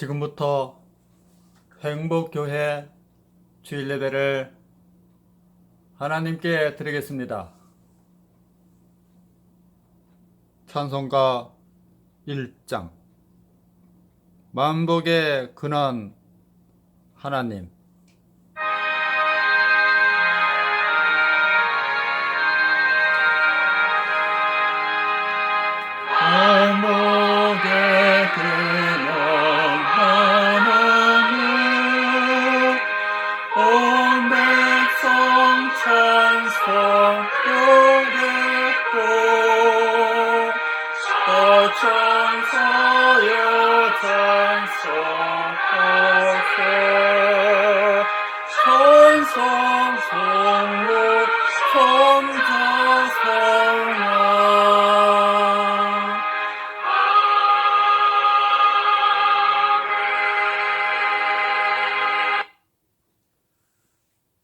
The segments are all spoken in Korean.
지금부터 행복교회 주일 예배를 하나님께 드리겠습니다. 찬송가 1장 만복의 근원 하나님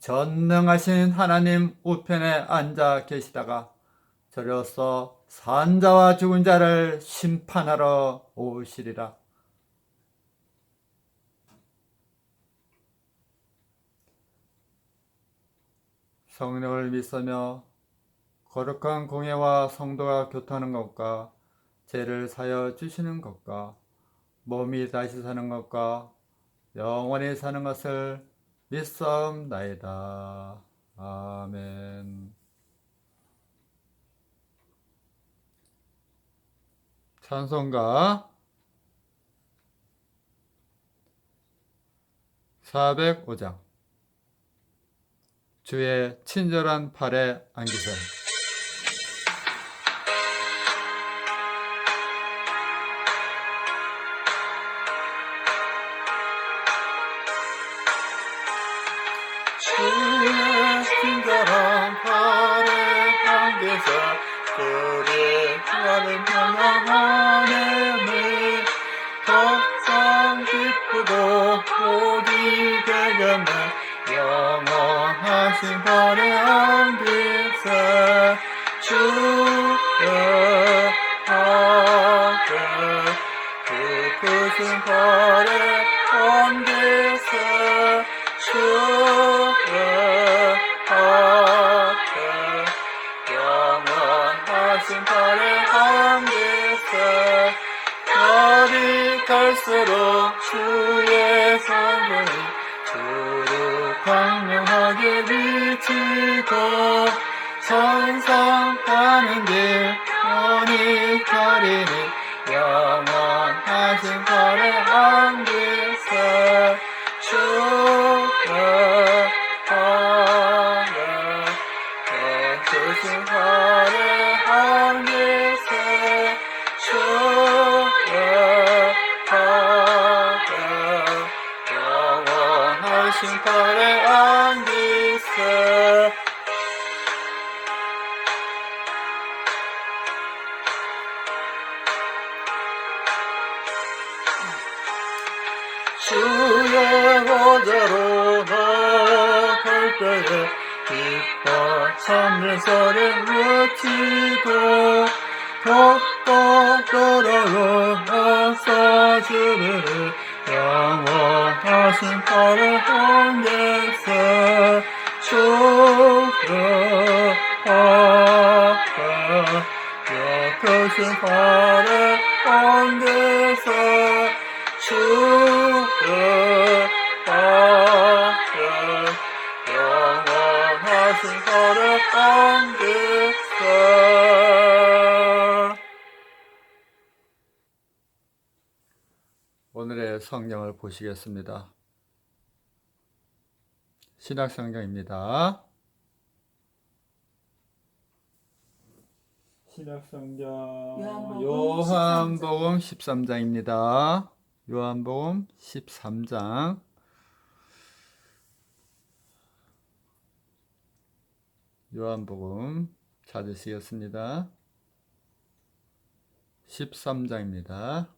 전능하신 하나님 우편에 앉아 계시다가 저로서 산자와 죽은 자를 심판하러 오시리라. 성령을 믿으며 거룩한 공예와 성도가 교통하는 것과 죄를 사여 주시는 것과 몸이 다시 사는 것과 영원히 사는 것을 믿사옵나이다. 아멘. 찬송가 405장 주의 친절한 팔에 안기세 주 안기세 그리 나는 평안함을 덕상 기쁘고 복이 되겠네 영원하신 발에 안기세 주 광명하게 비치고 천상 가는 길 뻔히 가리니 영원하신 발에 안 영원하신 발에 안기세 주의 보좌로 나갈 때에 기뻐 참면서를 외치고 덕덕 걸어가서 주를 영원하신 팔에 한계세 주의 앞에 역하신 팔 성경을 보시겠습니다. 신약 성경입니다. 신약 성경 요한복음 13장. 13장입니다. 요한복음 13장 요한복음 찾으시겠습니다. 13장입니다.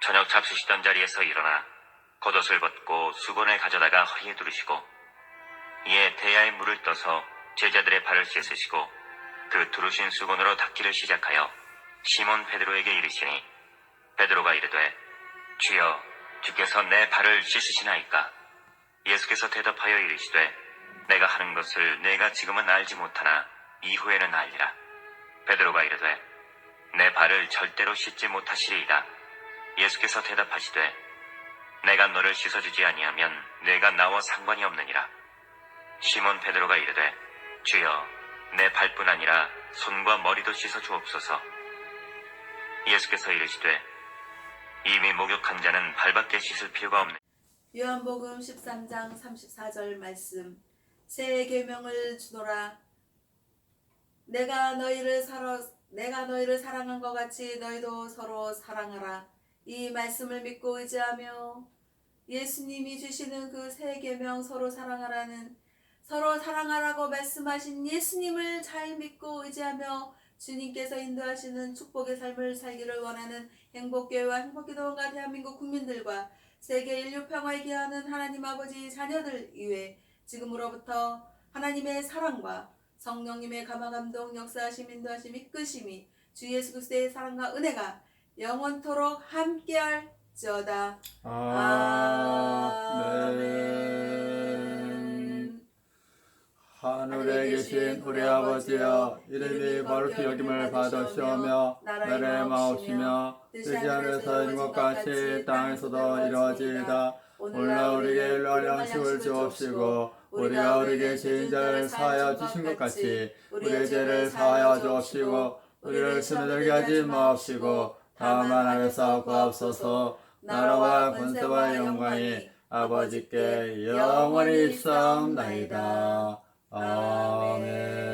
저녁 잡수시던 자리에서 일어나 겉옷을 벗고 수건을 가져다가 허리에 두르시고 이에 대야에 물을 떠서 제자들의 발을 씻으시고 그 두르신 수건으로 닦기를 시작하여 시몬 베드로에게 이르시니 베드로가 이르되 주여 주께서 내 발을 씻으시나이까? 예수께서 대답하여 이르시되 내가 하는 것을 내가 지금은 알지 못하나 이후에는 알리라. 베드로가 이르되 내 발을 절대로 씻지 못하시리이다 예수께서 대답하시되 내가 너를 씻어주지 아니하면 내가 나와 상관이 없느니라. 시몬 베드로가 이르되 주여 내 발뿐 아니라 손과 머리도 씻어 주옵소서. 예수께서 이르시되 이미 목욕한 자는 발밖에 씻을 필요가 없네. 요한복음 13장 34절 말씀 새 계명을 주노라 내가 너희를 사랑 내가 너희를 사랑한 것 같이 너희도 서로 사랑하라 이 말씀을 믿고 의지하며 예수님이 주시는 그새 계명 서로 사랑하라는 서로 사랑하라고 말씀하신 예수님을 잘 믿고 의지하며 주님께서 인도하시는 축복의 삶을 살기를 원하는 행복교회와 행복기도원과 대한민국 국민들과 세계 인류 평화에 기하는 하나님 아버지 자녀들 이외 지금으로부터 하나님의 사랑과 성령님의 감화 감동 역사하심 인도하심 이끄심이 주 예수 그리스도의 사랑과 은혜가 영원토록 함께할지어다. 아멘. 하늘에 계신 우리 아버지여 이름이 거룩히 여김을 받으시오며 나라의 마옵시며 뜻이 하늘에서 이룬 것 같이 땅에서도 이루어지이다 오늘날 우리에게 일용할 양식을 주옵시고 우리가 우리에게 죄인 자를 사하여 주신 것 같이 우리의 죄를 사하여 주옵시고 우리를 스며들게 하지 마옵시고 다만 하에서 구하옵소서. 나라와 권세와 영광이 아버지께 영원히 있사옵나이다. 아멘